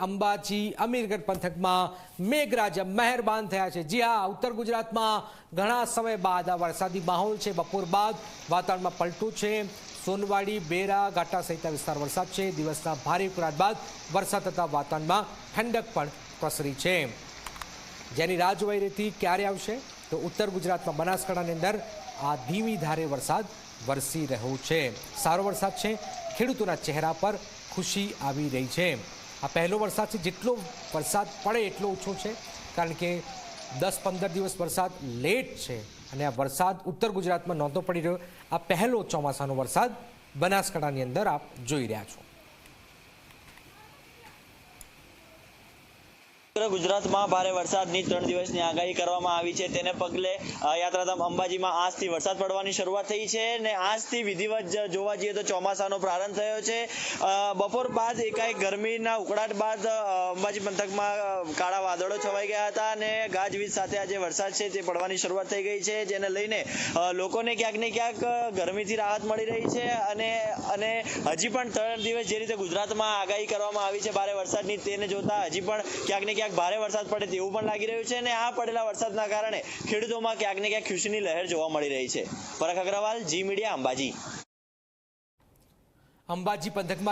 અંબાજી અમીરગઢ પંથકમાં મેઘરાજા મહેરબાન થયા છે. જી હા, ઉત્તર ગુજરાતમાં ઘણા સમય બાદ આ વરસાદી માહોલ છે. બપોર બાદ વાતાવરણમાં પલટું છે. સોનવાડી, બેરા, ઘાટા સહિતના વિસ્તાર વરસાદ છે. દિવસના ભારે ઉકળાટ બાદ વરસાદ થતા વાતાવરણમાં ઠંડક પણ પ્રસરી છે. જેની રાહ જોવાઈ રહેતી ક્યારે આવશે? તો ઉત્તર ગુજરાતમાં બનાસકાંઠાની અંદર આ ધીમી ધારે વરસાદ વરસી રહ્યો છે. સારો વરસાદ છે. ખેડૂતોના ચહેરા પર ખુશી આવી રહી છે. આ પહેલો વરસાદ છે. જેટલો વરસાદ પડે એટલો ઓછો છે. કારણ કે દસ પંદર દિવસ વરસાદ લેટ છે અને આ વરસાદ ઉત્તર ગુજરાતમાં નહોતો પડી રહ્યો. આ પહેલો ચોમાસાનો વરસાદ બનાસકાંઠાની અંદર આપ જોઈ રહ્યા છો. ગુજરાતમાં ભારે વરસાદની ત્રણ દિવસની આગાહી કરવામાં આવી છે. તેને પગલે યાત્રાધામ અંબાજીમાં આજથી વરસાદ પડવાની શરૂઆત થઈ છે અને આજથી વિધિવત જોવા જઈએ તો ચોમાસાનો પ્રારંભ થયો છે. બપોર બાદ એકાએક ગરમીના ઉકળાટ બાદ અંબાજી પંથકમાં કાળા વાદળો છવાઈ ગયા હતા અને ગાજવીજ સાથે આજે વરસાદ છે તે પડવાની શરૂઆત થઈ ગઈ છે, જેને લઈને લોકોને ક્યાંક ને ક્યાંક ગરમીથી રાહત મળી રહી છે અને અને હજી પણ ત્રણ દિવસ જે રીતે ગુજરાતમાં આગાહી કરવામાં આવી છે, ભારે વરસાદની, તેને જોતા હજી પણ ક્યાંક ને ક્યાંક ભારે વરસાદ પડે તેવું પણ લાગી રહ્યું છે અને આ પડેલા વરસાદના કારણે ખેડૂતોમાં ક્યાંક ને ક્યાંક ખુશીની લહેર જોવા મળી રહી છે. Parakh Agarwal, Zee media, Ambaji. Ambaji પંથકમાં